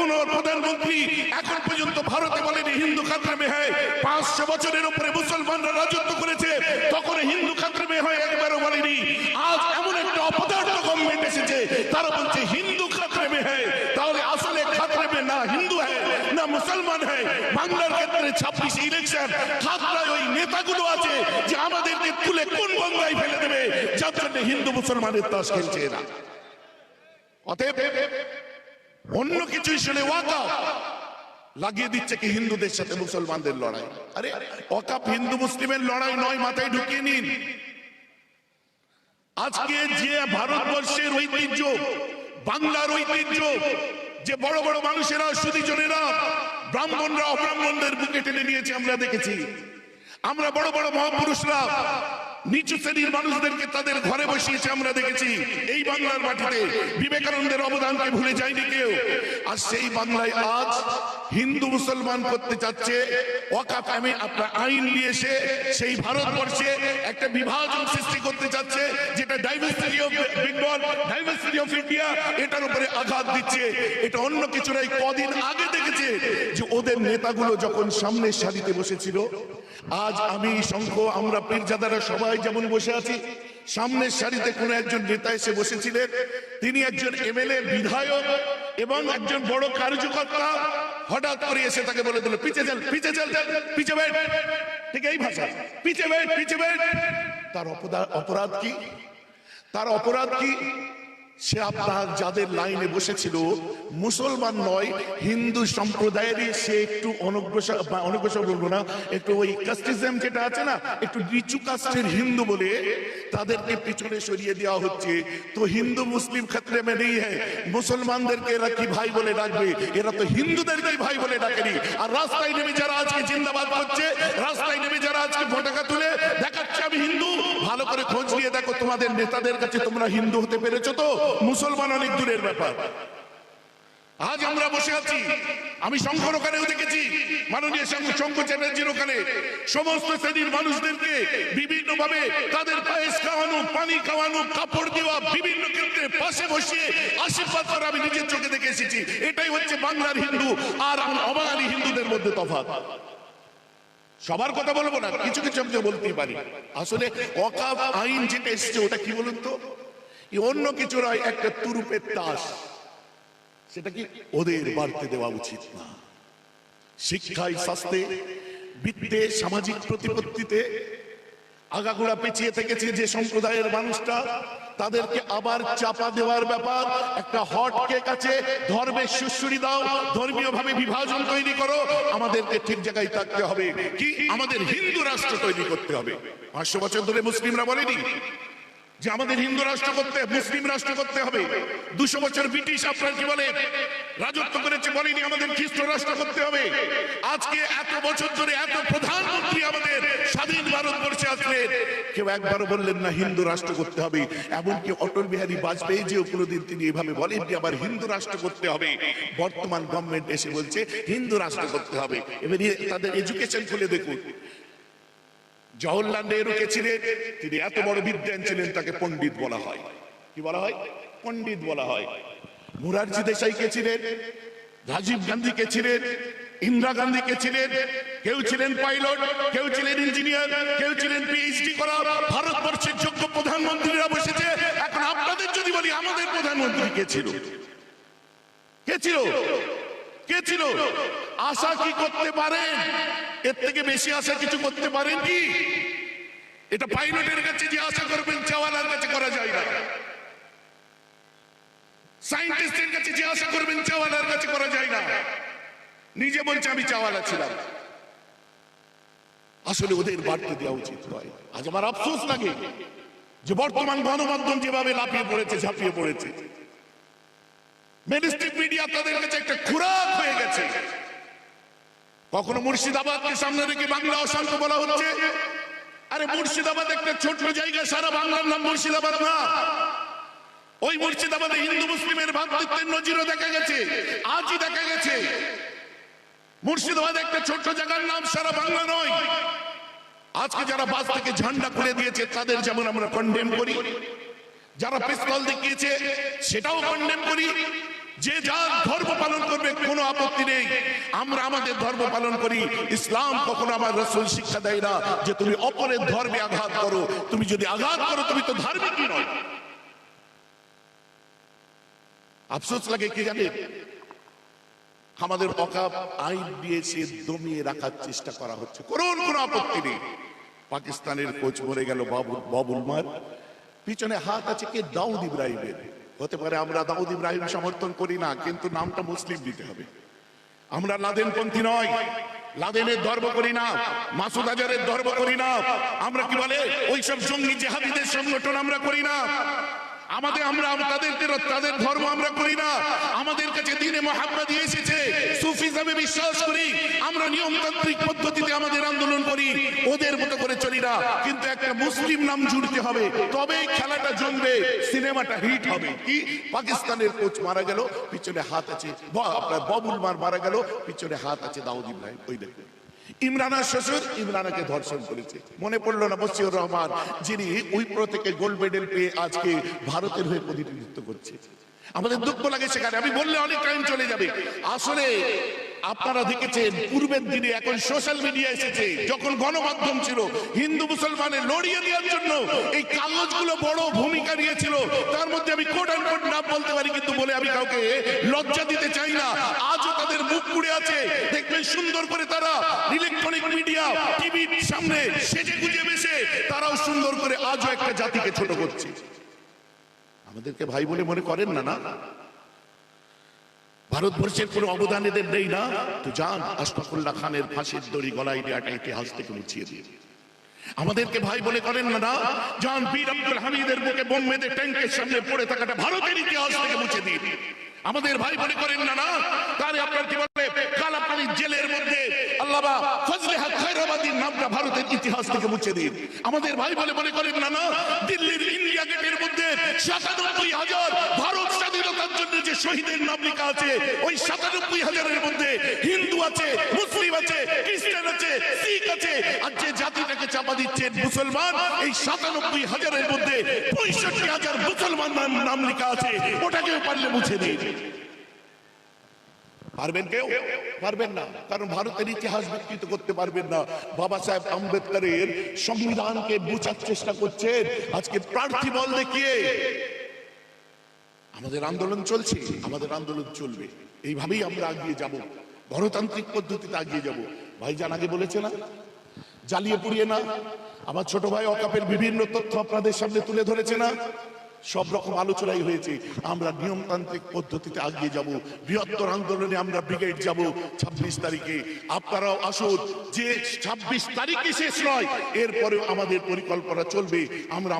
কোন প্রধানমন্ত্রী এখন পর্যন্ত ভারতে বলেনি, হিন্দু খাতরে মে হয়। পাঁচশো বছরের উপরে মুসলমানরা রাজত্ব করেছে, তখন হিন্দু খাতরে মে হয় একবারও বলেনি। আজ এমন একটা অপদার্থ গভর্নমেন্ট এসেছে, তারা বলছে হিন্দু খাতরে মে হয়। তাহলে আসলে খাতরে মে না হিন্দু হয়, না মুসলমান হয়? বাংলার ক্ষেত্রে ছাব্বিশ ইলেকশন খাতরায় ওই নেতাগুলো আছে যে আমাদেরকে তুলে কোন বাংলায় ফেলে দেবে? যার জন্য হিন্দু মুসলমানের তাস খেলছে এরা। অতএব অন্য কিছুই শুনে ওয়াকা লাগিয়ে দিচ্ছে কি হিন্দুদের সাথে মুসলমানদের লড়াই। আরে অকাপ হিন্দু মুসলিমের লড়াই নয়, মাথায় ঢুকিয়ে নিন। আজকে যে ভারতবর্ষের ঐতিহ্য, বাংলার ঐতিহ্য, যে বড় বড় মানুষেরা সুদীজনেরা ব্রাহ্মণরা, অব্রাহ্মণদের বুকে টেনে নিয়েছে, আমরা দেখেছি। আমরা বড় বড় মহাপুরুষরা নিচু শ্রেণির মানুষদেরকে তাদের ঘরে বসিয়েছে আমরা দেখেছি। এই বাংলার মাটিতে বিবেকানন্দের অবদানকে ভুলে যায়নি কেউ? আর সেই বাংলায় আজ হিন্দু মুসলমান করতে চাচ্ছে আমি আপনার আইন নিয়ে এসে সেই ভারতবর্ষে একটা বিভাজন সৃষ্টি করতে চাচ্ছে, যেটা diversity of Bengal diversity of India এটার উপরে আঘাত দিচ্ছে। এটা অন্য কিছু নাই কদিন আগে দেখেছে যে নেতাগুলো যখন সামনের সারিতে বসেছিল, আজ আমি শঙ্খ, আমরা পীরজাদারা সবাই যেমন বসে আছি সামনের সারিতে কোনো একজন নেতা এসে বসেছিলেন। তিনি একজন এমএলএ, বিধায়ক এবং একজন বড় কার্যকর্তা। হঠাৎ করে এসে তাকে বলে দিল, পিছে চল পিছে চল, পিছে বেট ঠিক এই ভাষা পিছে বেট পিছে বেট তার অপরাধ কি? তার অপরাধ কি? সে আপনার যাদের লাইনে বসেছিল, মুসলমান নয়, হিন্দু সম্প্রদায়েরই সে একটু অনগ্রসর অনগ্রসর বলব না, একটু ওই কাস্টিজম যেটা আছে না, একটু নিচু কাস্টের হিন্দু বলে তাদেরকে পিছনে সরিয়ে দেওয়া হচ্ছে। তো হিন্দু, মুসলিম ক্ষেত্রে মে নেই হ্যাঁ মুসলমানদেরকে এরা কি ভাই বলে ডাকবে? এরা তো হিন্দুদেরকেই ভাই বলে ডাকেনি। আর রাস্তায় নেমে যারা আজকে জিন্দাবাদ করছে রাস্তায় নেমে যারা আজকে পতাকা তুলে দেখাচ্ছে আমি হিন্দু ভালো করে খোঁজ নিয়ে দেখো তোমাদের নেতাদের কাছে তোমরা হিন্দু হতে পেরেছ তো? মুসলমান অনেক দূরের ব্যাপার। আজ আমরা বসে আছি। আমি শঙ্কর ওখানেও দেখেছি। মাননীয় শঙ্কর চ্যাটার্জির ওখানে। সমস্ত শ্রেণির মানুষদেরকে বিভিন্ন ভাবে তাদের পায়েস খাওয়ানো, পানি খাওয়ানো, কাপড় দেওয়া, বিভিন্ন ক্ষেত্রে পাশে বসিয়ে আশীর্বাদ করা আমি নিজের চোখে দেখে এসেছি। এটাই হচ্ছে বাংলার হিন্দু আর অবাঙালি হিন্দুদের মধ্যে তফাৎ। সবার কথা বলব না, কিছু কিছু আমি বলতেই পারি। আসলে অকাপ আইন যেটা এসেছে, ওটা কি বলুন তো? অন্য কিছু নয়, একটা তুরুপের তাস। সেটা কি ওদের বাড়তে দেওয়া উচিত না। শিক্ষায় স্বাস্থ্যে বিত্তে, সামাজিক প্রতিপত্তিতে আগাগোড়া পেঁচিয়ে থেকেছে যে সম্প্রদায়ের মানুষটা। তাদেরকে আবার চাপা দেওয়ার ব্যাপার। একটা হট কেক আছে ধর্মের সুশ্রী দাও ধর্মীয় ভাবে বিভাজন তৈরি করো। আমাদেরকে ঠিক জায়গায় থাকতে হবে। কি? আমাদের হিন্দু রাষ্ট্র তৈরি করতে হবে। পাঁচশো বছর ধরে মুসলিমরা বলেনি? যে আমাদের হিন্দু রাষ্ট্র করতে, মুসলিম রাষ্ট্র করতে হবে। দুশো বছর ব্রিটিশ আপনার কি বলে? রাজত্ব করেছে বলেনি, আমাদের খ্রিস্ট রাষ্ট্র করতে হবে। আজকে এত বছর ধরে এত প্রধানমন্ত্রী আমাদের স্বাধীন ভারতবর্ষে আসলেন। কেউ একবারও বললেন না, হিন্দু রাষ্ট্র করতে হবে। এমনকি অটল বিহারী বাজপেয়ী যে কোনোদিন তিনি এভাবে বলেন যে আবার হিন্দু রাষ্ট্র করতে হবে। বর্তমান গভর্নমেন্ট এসে বলছে, হিন্দু রাষ্ট্র করতে হবে। এবার তাদের এডুকেশন খুলে দেখুন। জওহরলাল নেহরুকে ছিলেন? তিনি এত বড় বিদ্যান ছিলেন, তাকে পণ্ডিত বলা হয়। কি বলা হয়? পণ্ডিত বলা হয়। মুরারজি দেশাইকে ছিলেন? রাজীব গান্ধীকে ছিলেন? ইন্দিরা গান্ধীকে ছিলেন? কেউ ছিলেন পাইলট, কেউ ছিলেন ইঞ্জিনিয়ার, কেউ ছিলেন পিএইচডি করা। ভারতবর্ষের যোগ্য প্রধানমন্ত্রীরা বসেছে। এখন আপনাদের যদি বলি, আমাদের প্রধানমন্ত্রী কে ছিল? কে ছিল? কে ছিল? আশা কি করতে পারেন এর থেকে বেশি আশা কিছু করতে পারেন কি? এটা পাইলটের কাছে যে আশা করবেন, চাওয়ালার কাছে করা যায় না। সায়েন্টিস্টের কাছে যে আশা করবেন, চাওয়ালার কাছে করা যায় না। নিজে বলছে আমি চাওয়ালা ছিলাম। আসলে ওদের বাড়তে দেওয়া উচিত নয়। আজ আমার আফসোস লাগে যে বর্তমান গণমাধ্যম যেভাবে লাফিয়ে পড়েছে, ঝাঁপিয়ে পড়েছে। মেনস্ট্রিম মিডিয়া তাদের কাছে একটা খুরাক হয়ে গেছে। কখনো মুর্শিদাবাদকে সামনে রেখে বাংলা অশান্ত বলা হচ্ছে। আরে মুর্শিদাবাদ একটা ছোট্ট জায়গা, সারা বাংলার নাম মুর্শিদাবাদ না। ওই মুর্শিদাবাদে হিন্দু মুসলিমের ভাতৃত্বের নজিরও দেখা গেছে, আজই দেখা গেছে। মুর্শিদাবাদ একটা ছোট্ট জায়গার নাম সারা বাংলা নয়। আজকে যারা বাস থেকে ঝান্ডা খুলে দিয়েছে, তাদের যেমন আমরা কন্ডেম করি। যারা পিস্তল দেখিয়েছে, সেটাও কন্ডেম করি। যে যার ধর্ম পালন করবে, কোনো আপত্তি নেই। আমরা আমাদের ধর্ম পালন করি। ইসলাম কখনো আমার রসুল শিক্ষা দেয় না যে তুমি অপরের ধর্মে আঘাত করো। তুমি যদি আঘাত করো, তুমি তো ধার্মিকই নয়? আফসোস লাগে, কি জানে? আমাদের অকাপ আইন দিয়ে সে দমিয়ে রাখার চেষ্টা করা হচ্ছে। করুন, কোনো আপত্তি নেই। পাকিস্তানের কোচ মরে গেল বাবুল মার। পিছনে হাত আছে কে? দাউদ ইব্রাহিমের। হতে পারে আমরা দাউদ ইব্রাহিম সমর্থন করি না, কিন্তু নামটা মুসলিম দিতে হবে। আমরা লাদেনপন্থী নয় লাদেনের ধর্ম করি না, মাসুদ আজারের ধর্ম করি না। আমরা কি বলে, ওইসব জঙ্গি জেহাদিদের সংগঠন আমরা করি না। আমাদের আমরা তাদের তাদের ধর্ম আমরা করি না। আমাদের কাছে দিনে মহাব্বাদি এসেছে। সুফিজমে বিশ্বাস করি। আমরা নিয়মতান্ত্রিক পদ্ধতিতে আমাদের আন্দোলন করি। ওদের মতো করে চলি না। কিন্তু একটা মুসলিম নাম জুড়তে হবে। তবেই খেলাটা জমবে, সিনেমাটা হিট হবে। কি? পাকিস্তানের কোচ মারা গেল, পিছনে হাত আছে। আপনার ববুল মার মারা গেল, পিছনে হাত আছে দাউদ ইব্রাহিম। ওই দেখুন। ইমরানার শ্বশুর ইমরানাকে ধর্ষণ করেছে। মনে পড়ল না বসিউর রহমান, যিনি উইপ্রো থেকে গোল্ড মেডেল পেয়ে আজকে ভারতের হয়ে প্রতিনিধিত্ব করছে। আমাদের দুঃখ লাগে সেখানে, আমি বললে অনেক টাইম চলে যাবে। আসলে আপনারা দেখেছেন, পূর্বের দিনে এখন সোশ্যাল মিডিয়া এসেছে, যখন গণমাধ্যম ছিল, হিন্দু মুসলমানের লড়িয়ে দেওয়ার জন্য এই কাগজগুলো বড় ভূমিকা নিয়েছিল। তার মধ্যে আমি কোট অ্যান্ড কোট নাম বলতে পারি, কিন্তু বলে আমি কাউকে লজ্জা দিতে চাই না। আজও তাদের মুখ পুড়ে আছে। দেখবেন সুন্দর করে তারা ইলেকট্রনিক মিডিয়া টিভির সামনে সেজে গুজে বেসে তারাও সুন্দর করে আজও একটা জাতিকে ছোট করছে। আমাদেরকে ভাই বলে মনে করেন না না? ভারতবর্ষের কোনো অবদান এদের নেই না? তো যান, আশফাকুল্লাহ খানের ফাঁসির দড়ি গলায় দেওয়াটা ইতিহাস থেকে মুছিয়ে দিয়ে আমাদেরকে ভাই বলে করেন, না না, যান বীর আব্দুল হামিদের বুকে বোম্বেতে ট্যাঙ্কের সামনে পড়ে থাকাটা ভারতের ইতিহাস থেকে মুছে দিয়ে আমাদের ভাই বলে করেন, না না, তাহলে আপনার কি বলে কালাপানি জেলের মধ্যে আল্লাহ ফজলে হক খৈরাবাদীর নামটা ভারতের ইতিহাস থেকে মুছে দিন। আমাদের ভাই বলে মনে করেন, না না, দিল্লির ইন্ডিয়া গেটের মধ্যে সাতানব্বই হাজার ভারত স্বাধীনতার জন্য যে শহীদের নাম লেখা আছে, ওই সাতানব্বই হাজারের মধ্যে হিন্দু আছে, মুসলিম আছে, খ্রিস্টান আছে, শিখ আছে, আর যে জাতিটাকে চাপা দিচ্ছেন মুসলমান, এই সাতানব্বই হাজারের মধ্যে পঁয়ষট্টি হাজার মুসলমান নাম লেখা আছে, ওটাকেও পারলে মুছে দিন। পারবেন কেউ? পারবেন না। কারণ ভারতের ইতিহাস বিকৃত করতে পারবেন না। বাবা সাহেব আম্বেদকরের সংবিধানকে বুঝার চেষ্টা করছেন। আজকে প্রার্থী বল দেখিয়ে আমাদের আন্দোলন চলছে, আমাদের আন্দোলন চলবে। এইভাবেই আমরা আগিয়ে যাব। গণতান্ত্রিক পদ্ধতিতে আগিয়ে যাব। ভাইজান আগে বলেছে না? জ্বালিয়ে পুড়িয়ে না? আমার ছোট ভাই অকাপের বিভিন্ন তথ্য আপনাদের সামনে তুলে ধরেছে না? সব রকম আলোচনাই হয়েছে। আমরা নিয়মতান্ত্রিক পদ্ধতিতে আগিয়ে যাব। বৃহত্তর আন্দোলনে আমরা ব্রিগেড যাব ছাব্বিশ তারিখে। আপনারাও আসুন, যে ছাব্বিশ তারিখে শেষ নয় এরপরে আমাদের পরিকল্পনা চলবে। আমরা